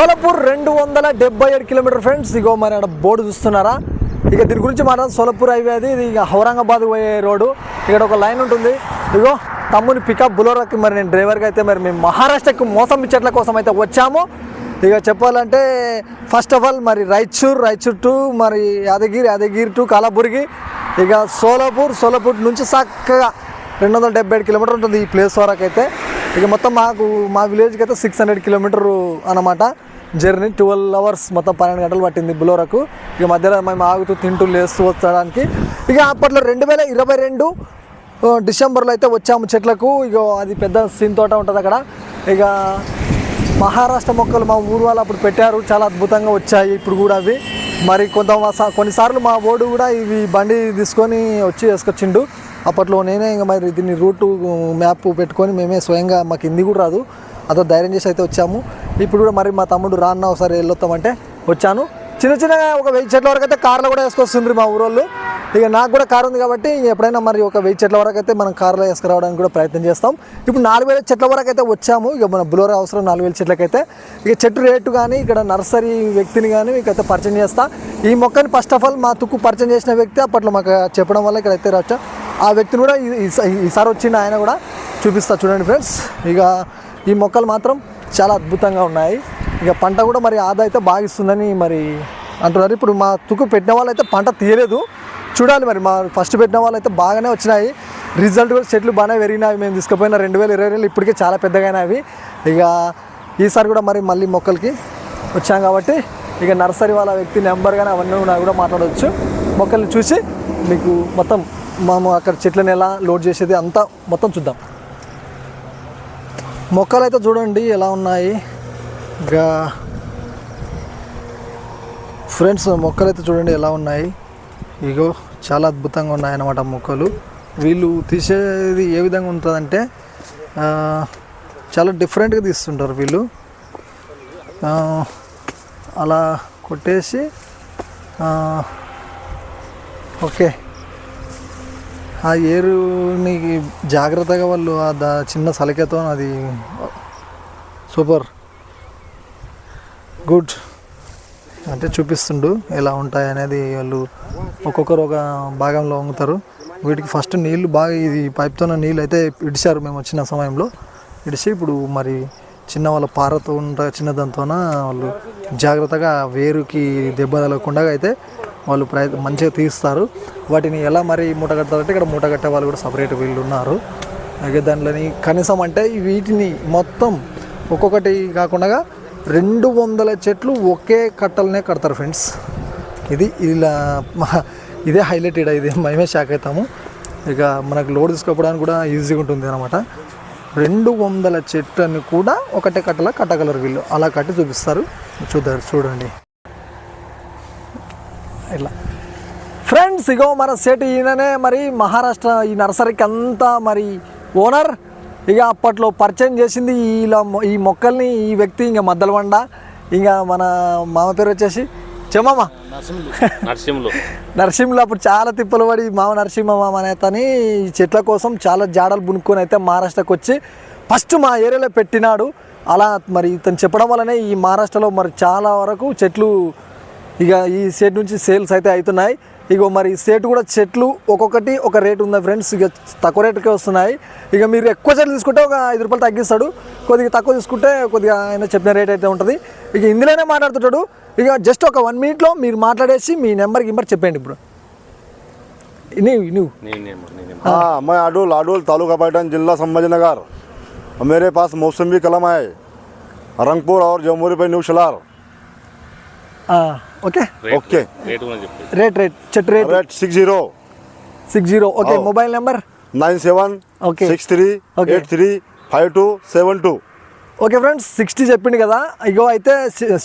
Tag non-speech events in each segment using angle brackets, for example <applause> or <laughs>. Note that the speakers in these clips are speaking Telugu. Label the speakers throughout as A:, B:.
A: సోలాపూర్ రెండు వందల డెబ్బై ఏడు కిలోమీటర్ ఫ్రెండ్స్ ఇగో మరి అక్కడ బోర్డు చూస్తున్నారా? ఇక దీని గురించి మాట్లాడదు. సోలపూర్ హైవే అది ఇది ఇక ఔరంగాబాద్ పోయే రోడ్డు. ఇక్కడ ఒక లైన్ ఉంటుంది. ఇగో తమ్ముని పికప్ బులోరాకి మరి నేను డ్రైవర్కి అయితే మరి మేము మహారాష్ట్రకు మోసం చెట్ల కోసం అయితే వచ్చాము. ఇక చెప్పాలంటే ఫస్ట్ ఆఫ్ ఆల్ మరి రాయచూర్ రాయచూర్ టు మరి యాదగిరి యాదగిరి టు కాలాబురికి ఇక సోలాపూర్ సోలాపూర్ నుంచి చక్కగా రెండు వందల డెబ్బై ఏడు కిలోమీటర్ ఉంటుంది ఈ ప్లేస్ వరకు అయితే ఇక మొత్తం మాకు మా విలేజ్కి అయితే సిక్స్ హండ్రెడ్ కిలోమీటర్ అనమాట జర్నీ ట్వెల్వ్ అవర్స్ మొత్తం పన్నెండు గంటలు పట్టింది బులోరకు. ఇక మధ్యలో మేము ఆగుతూ తింటూ లేస్తూ వచ్చడానికి ఇక అప్పట్లో రెండు వేల ఇరవై రెండు డిసెంబర్లో అయితే వచ్చాము చెట్లకు. ఇక అది పెద్ద సీన్ తోట ఉంటుంది అక్కడ. ఇక మహారాష్ట్ర మొక్కలు మా ఊరు వాళ్ళు అప్పుడు పెట్టారు. చాలా అద్భుతంగా వచ్చాయి ఇప్పుడు కూడా అవి. మరి కొంత కొన్నిసార్లు మా ఓడు కూడా ఇవి బండి తీసుకొని వచ్చి వేసుకొచ్చిండు. అప్పట్లో నేనే ఇంకా మరి దీన్ని రూటు మ్యాప్ పెట్టుకొని మేమే స్వయంగా మాకు హిందీ కూడా రాదు. అదో ధైర్యం చేసి అయితే వచ్చాము. ఇప్పుడు కూడా మరి మా తమ్ముడు రాన్న ఒకసారి వెళ్ళొస్తామంటే వచ్చాను. చిన్న చిన్నగా ఒక వెయ్యి చెట్ల వరకు అయితే కార్లో కూడా వేసుకొస్తుంది మా ఊరోళ్ళు. ఇక నాకు కూడా కారు ఉంది కాబట్టి ఎప్పుడైనా మరి ఒక వెయ్యి చెట్ల వరకు అయితే మనం కార్లో వేసుకురావడానికి కూడా ప్రయత్నం చేస్తాం. ఇప్పుడు నాలుగు వేల చెట్ల వరకు అయితే వచ్చాము. ఇక మన బులోరా అవసరం నాలుగు వేల చెట్లకైతే. ఇక చెట్టు రేటు కానీ ఇక్కడ నర్సరీ వ్యక్తిని కానీ మీకు అయితే పరిచయం చేస్తా. ఈ మొక్కని ఫస్ట్ ఆఫ్ ఆల్ మా తుక్కు పరిచయం చేసిన వ్యక్తి అప్పట్లో మాకు చెప్పడం వల్ల ఇక్కడ అయితే రావచ్చు? ఆ వ్యక్తిని కూడా ఈ- ఈసారి వచ్చిండు ఆయన కూడా చూపిస్తా చూడండి ఫ్రెండ్స్. ఇక ఈ మొక్కలు మాత్రం చాలా అద్భుతంగా ఉన్నాయి. ఇక పంట కూడా మరి ఆదా అయితే బాగా ఇస్తుందని మరి అంటున్నారు. ఇప్పుడు మా తుక్కు పెట్టిన వాళ్ళు అయితే పంట తీయలేదు. చూడాలి మరి మా ఫస్ట్ పెట్టిన వాళ్ళు అయితే బాగానే వచ్చినాయి. రిజల్ట్ కూడా చెట్లు బాగానే పెరిగినాయి. మేము తీసుకుపోయిన రెండు వేల ఇరవై వేలు ఇప్పటికే చాలా పెద్దగా అవి ఇక ఈసారి కూడా మరి మళ్ళీ మొక్కలకి వచ్చాం కాబట్టి ఇక నర్సరీ వాళ్ళ వ్యక్తి నెంబర్ కానీ అవన్నీ కూడా కూడా మాట్లాడవచ్చు మొక్కల్ని చూసి మీకు మొత్తం మేము అక్కడ చెట్లను ఎలా లోడ్ చేసేది అంతా మొత్తం చూద్దాం. మొక్కలు అయితే చూడండి ఎలా ఉన్నాయి. ఇంకా ఫ్రెండ్స్ మొక్కలు అయితే చూడండి ఎలా ఉన్నాయి. ఇగో చాలా అద్భుతంగా ఉన్నాయి అన్నమాట మొక్కలు. వీళ్ళు తీసేది ఏ విధంగా ఉంటుందంటే చాలా డిఫరెంట్గా తీస్తుంటారు వీళ్ళు. అలా కొట్టేసి ఓకే. ఆ ఏరుని జాగ్రత్తగా వాళ్ళు ఆ దా చిన్న సలికతో అది సూపర్. గుడ్. అంటే చూపిస్తుండు ఎలా ఉంటాయి అనేది వాళ్ళు ఒక్కొక్కరు ఒక భాగంలో వంగుతారు. వీటికి ఫస్ట్ నీళ్ళు బాగా ఇది పైప్తో నీళ్ళు అయితే ఇడిచారు మేము వచ్చిన సమయంలో. ఇడిచి ఇప్పుడు మరి చిన్న వాళ్ళ పారతో ఉంట చిన్న దాంతోన వాళ్ళు జాగ్రత్తగా వేరుకి దెబ్బ తగలకుండా అయితే వాళ్ళు ప్రయత్ మంచిగా తీస్తారు. వాటిని ఎలా మరి మూట కడతారంటే ఇక్కడ మూటగట్టే వాళ్ళు కూడా సపరేట్ వీళ్ళు ఉన్నారు అలాగే దాంట్లోని కనీసం అంటే వీటిని మొత్తం ఒక్కొక్కటి కాకుండా రెండు వందల చెట్లు ఒకే కట్టలనే కడతారు ఫ్రెండ్స్. ఇది ఇలా ఇదే హైలైటెడ్ ఇది మేమే షాక్ అవుతాము ఇక మనకు లోడ్ తీసుకోవడానికి కూడా ఈజీగా ఉంటుంది అనమాట రెండు వందల చెట్లను కూడా ఒకటే కట్టలా కట్టగలరు వీళ్ళు. అలా కట్టి చూపిస్తారు. చూద్దారు చూడండి. ఇలా ఫ్రెండ్స్ ఇగో మన సెట్ ఈయననే మరి మహారాష్ట్ర ఈ నర్సరీకి అంతా మరి ఓనర్. ఇక అప్పట్లో పరిచయం చేసింది ఇలా ఈ మొక్కల్ని ఈ వ్యక్తి ఇంకా మద్దలవండ ఇంకా మన మామ పేరు వచ్చేసి చెమ్మమ్మ <laughs>
B: నరసింహులు.
A: నరసింహులు. అప్పుడు చాలా తిప్పలు పడి మామ నరసింహ మామ అనే అతని ఈ చెట్ల కోసం చాలా జాడలు బునుక్కొని అయితే మహారాష్ట్రకు వచ్చి ఫస్ట్ మా ఏరియాలో పెట్టినాడు. అలా మరి ఇతను చెప్పడం వల్లనే ఈ మహారాష్ట్రలో మరి చాలా వరకు చెట్లు ఇక ఈ సేట్ నుంచి సేల్స్ అయితే అవుతున్నాయి ఇగో మరి ఈ సేట్ కూడా చెట్లు ఒక్కొక్కటి ఒక రేట్ ఉంది ఫ్రెండ్స్ ఇక తక్కువ రేటుకే వస్తున్నాయి ఇక మీరు ఎక్కువ చెట్లు తీసుకుంటే ఒక ఐదు రూపాయలు తగ్గిస్తాడు కొద్దిగా తక్కువ తీసుకుంటే కొద్దిగా ఆయన చెప్పిన రేట్ అయితే ఉంటుంది ఇక ఇందులోనే మాట్లాడుతుంటాడు ఇక జస్ట్ ఒక వన్ మినిట్లో మీరు మాట్లాడేసి మీ నెంబర్ గింబర్ చెప్పండి ఇప్పుడు నువ్వు నువ్వు
B: నేనేమో నేనేమో
C: हाँ मैं अडुल अडुल तालुका पैठन जिला संभाजीनगर और मेरे पास मौसमी कलम है रंगपुर और जमुई पे new शलार
B: okay? Okay.
A: Rate rate చెట్టు
C: rate. Rate six
A: zero. Six zero.
C: Okay
A: mobile number?
C: Nine seven
A: okay.
C: Six
A: three
C: eight three five two seven two.
A: Okay friends sixty చెప్పింది కదా. ఇగో అయితే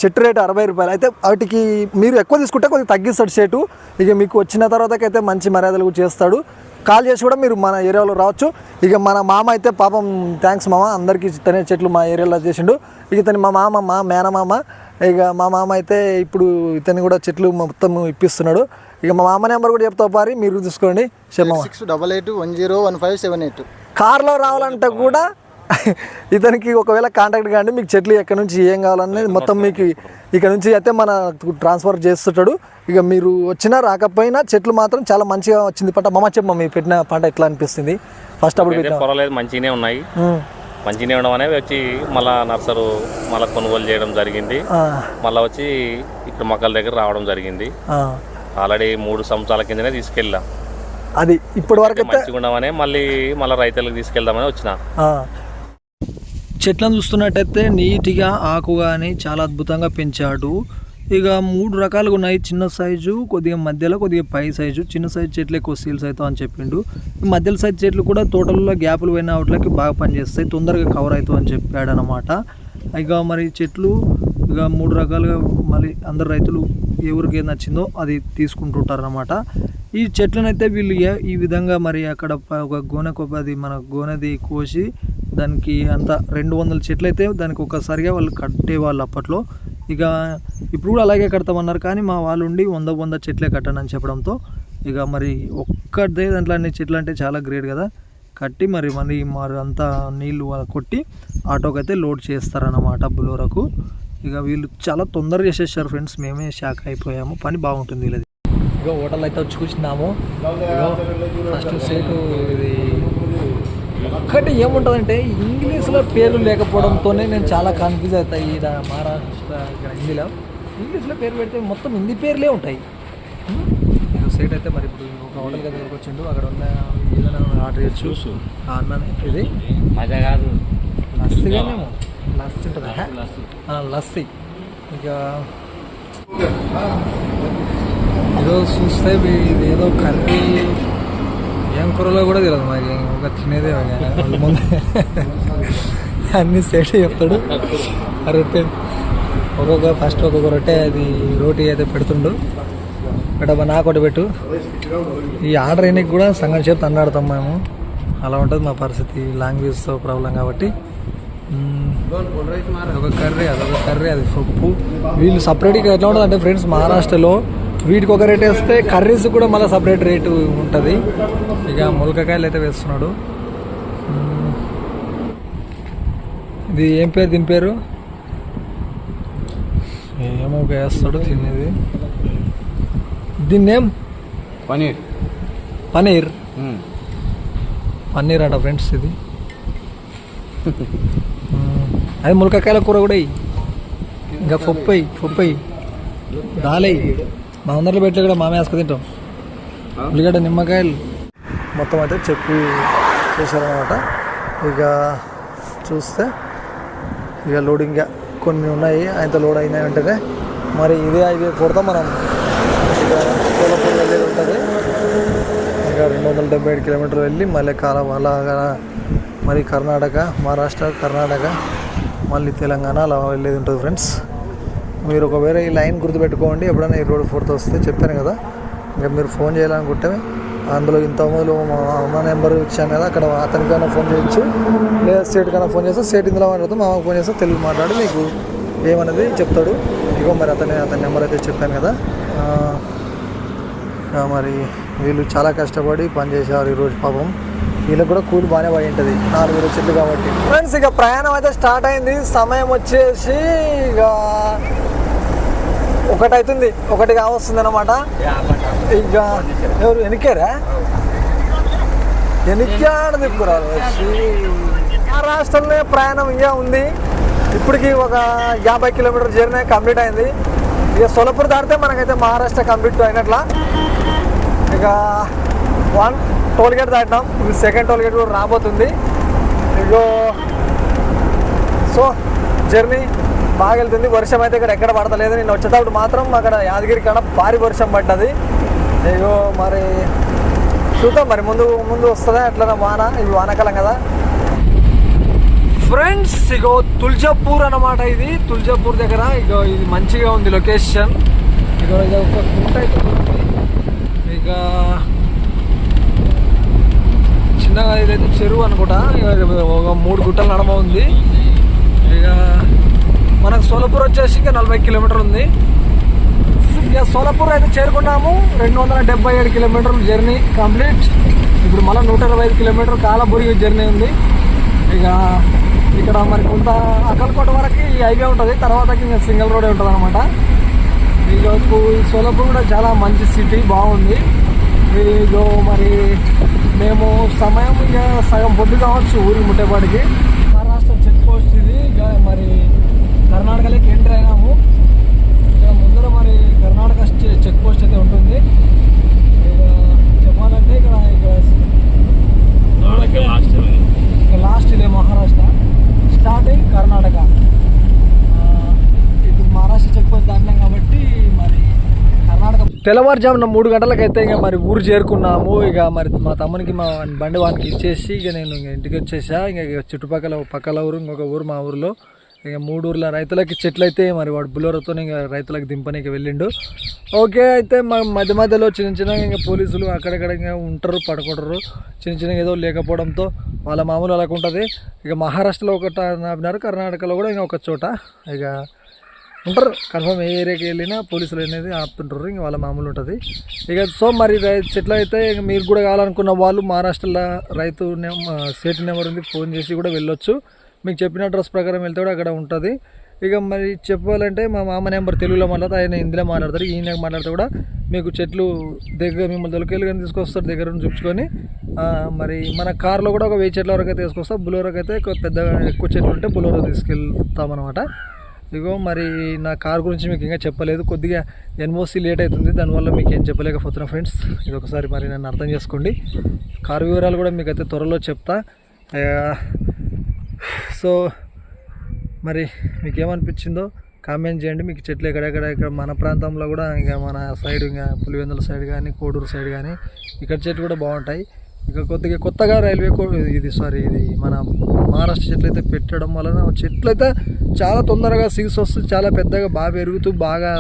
A: షెట్ రేట్ అరవై రూపాయలు. అయితే వాటికి మీరు ఎక్కువ తీసుకుంటే కొంచెం తగ్గిస్తాడు షేటు. ఇక మీకు వచ్చిన తర్వాతకైతే మంచి మర్యాదలు చేస్తాడు. కాల్ చేసి కూడా మీరు మన ఏరియాలో రావచ్చు. ఇక మన మామ అయితే పాపం థ్యాంక్స్ మామ. అందరికీ తనే చెట్లు మా ఏరియాలో చేసిండు. ఇక తను మా మామ మా మేనమామ. ఇక మా మామ అయితే ఇప్పుడు ఇతని కూడా చెట్లు మొత్తం ఇప్పిస్తున్నాడు. ఇక మా మామ నెంబర్ కూడా చెప్తా పారి మీరు చూసుకోండి.
D: Six double eight one zero one five seven eight.
A: కార్లో రావాలంటే కూడా ఇతనికి ఒకవేళ కాంటాక్ట్ కానీ మీకు చెట్లు ఎక్కడి నుంచి ఏం కావాలనేది మొత్తం మీకు ఇక్కడ నుంచి అయితే మన ట్రాన్స్ఫర్ చేస్తుంటాడు. ఇక మీరు వచ్చినా రాకపోయినా చెట్లు మాత్రం చాలా మంచిగా వచ్చింది పంట. మమ్మ చెప్పమ్మ మీరు పెట్టిన పంట ఎట్లా అనిపిస్తుంది? ఫస్ట్ అప్పుడు
B: పర్వాలేదు మంచిగానే ఉన్నాయి. ఉండడం అనేవి వచ్చి మళ్ళా నర్సరు మళ్ళీ కొనుగోలు చేయడం జరిగింది. మళ్ళీ వచ్చి ఇక్కడ మొక్కల దగ్గర రావడం జరిగింది. ఆల్రెడీ మూడు సంవత్సరాల కిందనే తీసుకెళ్ళాం.
A: అది ఇప్పటి వరకు అయితే
B: మంచిగా ఉండమనే మళ్ళీ మళ్ళీ రైతులకు తీసుకెళ్దామని వచ్చిన.
A: చెట్లను చూస్తున్నట్టయితే నీట్గా ఆకు కానీ చాలా అద్భుతంగా పెంచాడు. ఇక మూడు రకాలుగా ఉన్నాయి. చిన్న సైజు కొద్దిగా మధ్యలో కొద్దిగా పై సైజు. చిన్న సైజు చెట్లు ఎక్కువ సీల్స్ అవుతాం అని చెప్పిండు. మధ్యలో సైజు చెట్లు కూడా తోటల్లో గ్యాపులు పోయిన వాటికి బాగా పనిచేస్తాయి. తొందరగా కవర్ అవుతాం అని చెప్పాడు అనమాట ఇక మరి చెట్లు ఇక మూడు రకాలుగా మళ్ళీ అందరు రైతులు ఎవరికి ఏది నచ్చిందో అది తీసుకుంటుంటారు అనమాట ఈ చెట్లను అయితే వీళ్ళు ఈ విధంగా మరి అక్కడ ఒక గోనె కొబ్బది మన గోనెది కోసి దానికి అంత రెండు వందల చెట్లు అయితే దానికి ఒకసారిగా వాళ్ళు కట్టేవాళ్ళు అప్పట్లో. ఇక ఇప్పుడు కూడా అలాగే కడతామన్నారు కానీ మా వాళ్ళు ఉండి వంద వంద చెట్లే కట్టండి అని చెప్పడంతో ఇక మరి ఒక్కటే దాంట్లో అన్ని చెట్లు అంటే చాలా గ్రేట్ కదా. కట్టి మరి మరి మరి అంతా నీళ్ళు కొట్టి ఆటోకి అయితే లోడ్ చేస్తారన్నమాట బులోరకు. ఇక వీళ్ళు చాలా తొందరగా చేసేసారు ఫ్రెండ్స్ మేమే షాక్ అయిపోయాము పని బాగుంటుంది వీళ్ళది. ఇక హోటల్ అయితే వచ్చి కూర్చున్నాము. ఫస్ట్ సీటు ఇది ఒక్కటి ఏముంటుందంటే ఇంగ్లీష్లో పేర్లు లేకపోవడంతోనే నేను చాలా కన్ఫ్యూజ్ అవుతాయి ఈడ మహారాష్ట్ర ఇక్కడ హిందీలో ఇంగ్లీష్లో పేరు పెడితే మొత్తం హిందీ పేర్లే ఉంటాయి. ఇక సీట్ అయితే మరి ఇప్పుడు ఒక హోటల్ దగ్గరకు వచ్చిండు అక్కడ ఉన్న ఏదైనా ఆర్డర్ చేయొచ్చు అన్ననే ఇది?
B: మజా కాదు.
A: లస్సీగానేమో లస్సీ ఉంటుందా? ఆ, లస్సీ. ఇక ఏదో చూస్తే ఇది ఏదో కర్రీ ఏం కూరలో కూడా తెలియదు మాకు. ఒక తినేదే ముందు అన్ని సెట్ చెప్తాడు. ఆ రొట్టె ఒక్కొక్క ఫస్ట్ ఒక్కొక్క రొట్టె అది రోటీ అయితే పెడుతుండు. పెట్టబా నాకు ఒకటి పెట్టు. ఈ ఆర్డర్ అయినకి కూడా సంగం చేతి అన్నాడుతాం మేము. అలా ఉంటుంది మా పరిస్థితి. లాంగ్వేజ్తో ప్రాబ్లం కాబట్టి. ఒక అదొక కర్రీ అదొక కర్రీ అది పప్పు. వీళ్ళు సపరేట్గా ఎట్లా ఉంటుంది అంటే ఫ్రెండ్స్ మహారాష్ట్రలో వీటికి ఒక రేట్ వేస్తే కర్రీస్ కూడా మళ్ళీ సపరేట్ రేటు ఉంటుంది. ఇక ములకకాయలు అయితే వేస్తున్నాడు. ఇది ఏం పేరు దీని పేరు? ఏమో వేస్తాడు తినేది. దీన్ని ఏం
D: పనీర్.
A: పనీర్. పన్నీర్ అంట ఫ్రెండ్స్ ఇది. అది ములకకాయల కూర కూడా. ఇంకా పప్పు పప్పు దాలయ్యి మా అందరిలో పెట్టి కూడా మామే వేసుకు తింటాం. ఉల్లిగడ్డ నిమ్మకాయలు. మొత్తం అయితే చెప్పి చేశారనమాట ఇక చూస్తే ఇక లోడింగ్ కొన్ని ఉన్నాయి. ఆయనతో లోడ్ అయినాయి వెంటనే. మరి ఇదే ఇది కొడతాం మనం. ఇక కోలపూర్ వెళ్ళేది ఉంటుంది. ఇక రెండు వందల డెబ్బై ఏడు కిలోమీటర్లు వెళ్ళి మళ్ళీ కాల అలాగా మరి కర్ణాటక మహారాష్ట్ర కర్ణాటక మళ్ళీ తెలంగాణ అలా వెళ్ళేది ఉంటుంది ఫ్రెండ్స్ మీరు ఒకవేళ ఈ లైన్ గుర్తుపెట్టుకోండి ఎప్పుడైనా ఈ రోడ్ ఫోర్త్ వస్తే చెప్పాను కదా. ఇంకా మీరు ఫోన్ చేయాలనుకుంటే అందులో ఇంతకుముందు మా అమ్మ నెంబర్ ఇచ్చాను కదా అక్కడ అతనికైనా ఫోన్ చేయొచ్చు లేదా స్టేట్కైనా ఫోన్ చేస్తే స్టేట్ ఇందులో మాట్లాడుతూ మామకు ఫోన్ చేస్తే తెలుగు మాట్లాడి మీకు ఏమనేది చెప్తాడు. ఇగో మరి అతని అతని నెంబర్ అయితే చెప్పాను కదా. మరి వీళ్ళు చాలా కష్టపడి పనిచేసేవారు ఈరోజు పాపం. వీళ్ళకి కూడా కూలి బాగానే పడి ఉంటుంది నాలుగు వేల చెట్లు కాబట్టి. ఫ్రెండ్స్ ఇక ప్రయాణం అయితే స్టార్ట్ అయింది. సమయం వచ్చేసి ఇక ఒకటి అవుతుంది ఒకటి కావస్తుంది అనమాట ఇంకా ఎవరు ఎనికారా ఎనికాడ తిప్పుకురారు మహారాష్ట్రలోనే ప్రయాణం ఇంకా ఉంది. ఇప్పటికి ఒక యాభై కిలోమీటర్ జర్నీ కంప్లీట్ అయింది. ఇక సొలపూర్ దాటితే మనకైతే మహారాష్ట్ర కంప్లీట్ అయినట్ల. ఇక వన్ టోల్ గేట్ దాటినాం. ఇది సెకండ్ టోల్ గేట్ కూడా రాబోతుంది. ఇగో సో జర్నీ బాగా వెళ్తుంది వర్షం అయితే ఇక్కడ ఎక్కడ పడతలేదు. నేను వచ్చేటప్పుడు మాత్రం అక్కడ యాదగిరి కాడ భారీ వర్షం పడ్డది. ఇగో మరి చూద్దాం మరి. ముందు ముందు వస్తుందా ఎట్లా వాన? ఇవి వానాకాలం కదా. ఫ్రెండ్స్ ఇగో తుల్జాపూర్ అన్నమాట ఇది. తుల్జాపూర్ దగ్గర ఇగో ఇది మంచిగా ఉంది లొకేషన్. ఇగో ఇది ఒక గుంట అయితే ఉంది. ఇక చిన్నగా ఇదైతే చెరువు అనుకుంటా. ఇక ఒక మూడు గుట్టల నడమ ఉంది. ఇక మనకు సోలాపూర్ వచ్చేసి ఇంకా నలభై కిలోమీటర్ ఉంది. ఇక సోలాపూర్ అయితే చేరుకున్నాము. రెండు వందల డెబ్బై ఏడు కిలోమీటర్లు జర్నీ కంప్లీట్. ఇప్పుడు మళ్ళీ నూట ఇరవై ఐదు కిలోమీటర్ కాలబురి జర్నీ ఉంది. ఇక ఇక్కడ మరి కొంత అక్కలకోట వరకు ఈ హైవే ఉంటుంది. తర్వాత ఇంకా సింగిల్ రోడ్ ఉంటుంది అనమాట ఇక ఈ సోలాపూర్ కూడా చాలా మంచి సిటీ బాగుంది. ఇగో మరి మేము సమయం ఇక సగం పొద్దు కావచ్చు ఊరి ముట్టేపాటికి. మహారాష్ట్ర చెక్ పోస్ట్ ఇది. మరి కర్ణాటకలోకి ఎంటర్ అయినాము. ఇక ముందర మరి కర్ణాటక చెక్ పోస్ట్ అయితే ఉంటుంది. ఇక చెప్పాలంటే ఇక్కడ ఇక్కడ
B: లాస్ట్
A: ఇక లాస్ట్ ఇదే మహారాష్ట్ర. స్టార్టింగ్ కర్ణాటక. ఇప్పుడు మహారాష్ట్ర చెక్ పోస్ట్ దాటినాం కాబట్టి మరి కర్ణాటక తెల్లవారుజామున మూడు గంటలకైతే ఇక మరి ఊరు చేరుకున్నాము. ఇక మరి మా తమ్మునికి మా బండి వానికి ఇచ్చేసి ఇక నేను ఇక ఇంటికి వచ్చేసా. ఇక ఇక చుట్టుపక్కల పక్కల ఊరు ఇంకొక ఊరు మా ఊరిలో. ఇక మూడు ఊర్ల రైతులకి చెట్లు అయితే మరి వాడు బులోరతో ఇంకా రైతులకు దింపనీకి వెళ్ళిండు. ఓకే అయితే మా మధ్య మధ్యలో చిన్న చిన్నగా ఇంకా పోలీసులు అక్కడక్కడ ఇంకా ఉంటారు పడకూడరు చిన్న చిన్నగా ఏదో లేకపోవడంతో వాళ్ళ మామూలు అలాగ ఉంటుంది. ఇక మహారాష్ట్రలో ఒకట నాపినారు కర్ణాటకలో కూడా ఇంకా ఒక చోట. ఇక ఉంటారు కన్ఫర్మ్ ఏ ఏరియాకి వెళ్ళినా పోలీసులు అనేది ఆపుతుంటారు ఇంకా వాళ్ళ మామూలు ఉంటుంది. ఇక సో మరి రై- చెట్లు అయితే ఇక మీరు కూడా కావాలనుకున్న వాళ్ళు మహారాష్ట్రలో రైతు నెం- సేటు నెంబర్ ఉంది ఫోన్ చేసి కూడా వెళ్ళొచ్చు. మీకు చెప్పిన అడ్రస్ ప్రకారం వెళ్తే కూడా అక్కడ ఉంటుంది. ఇక మరి చెప్పాలంటే మా మామ నెంబర్ తెలుగులో మాట్లాడతారు ఆయన హిందీలో మాట్లాడతారు ఈయన మాట్లాడితే కూడా మీకు చెట్లు దగ్గర మిమ్మల్ని దొరికేలు కానీ తీసుకొస్తారు దగ్గర నుంచి చూపించుకొని. మరి మన కార్లో కూడా ఒక వెయ్యి చెట్ల వరకు అయితే తీసుకొస్తాం బులోరోకి అయితే పెద్దగా ఎక్కువ చెట్లు ఉంటే బులోరో తీసుకెళ్తామన్నమాట. ఇగో మరి నా కార్ గురించి మీకు ఇంకా చెప్పలేదు కొద్దిగా ఎన్ఓసి లేట్ అవుతుంది దానివల్ల మీకు ఏం చెప్పలేకపోతున్నా ఫ్రెండ్స్ ఇది ఒకసారి మరి నన్ను అర్థం చేసుకోండి. కార్ వివరాలు కూడా మీకు అయితే త్వరలో చెప్తా. సో మరి మీకు ఏమనిపించిందో కామెంట్ చేయండి. మీకు చెట్లు ఎక్కడెక్కడ ఇక్కడ మన ప్రాంతంలో కూడా ఇంకా మన సైడ్ ఇంకా పులివెందుల సైడ్ కానీ కోడూరు సైడ్ కానీ ఇక్కడ చెట్లు కూడా బాగుంటాయి. ఇక కొద్దిగా కొత్తగా రైల్వే ఇది సారీ ఇది మన మహారాష్ట్ర చెట్లు అయితే పెట్టడం వలన చెట్లు అయితే చాలా తొందరగా సీడ్స్ వస్తుంది చాలా పెద్దగా బాగా పెరుగుతూ బాగా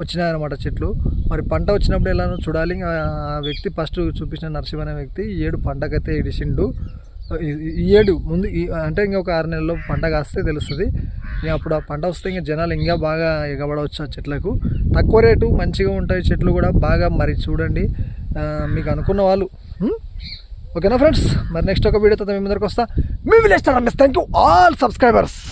A: వచ్చినాయన్నమాట చెట్లు. మరి పంట వచ్చినప్పుడు ఎలానో చూడాలి. ఇంకా ఆ వ్యక్తి ఫస్ట్ చూపించిన నరసింహ అనే వ్యక్తి ఏడు పంటకైతే ఇడిసిండు. ఈ- ఏడు ముందు అంటే ఇంకొక ఆరు నెలల్లో పంట కాస్తే తెలుస్తుంది. ఇంకా అప్పుడు ఆ పంట వస్తే ఇంకా జనాలు ఇంకా బాగా ఎగబడవచ్చు ఆ చెట్లకు. తక్కువ రేటు మంచిగా ఉంటాయి చెట్లు కూడా బాగా. మరి చూడండి. మీకు అనుకున్న వాళ్ళు. ఓకేనా ఫ్రెండ్స్? మరి నెక్స్ట్ ఒక వీడియోతో మీ ముందరకు వస్తా. మీ village thank you all subscribers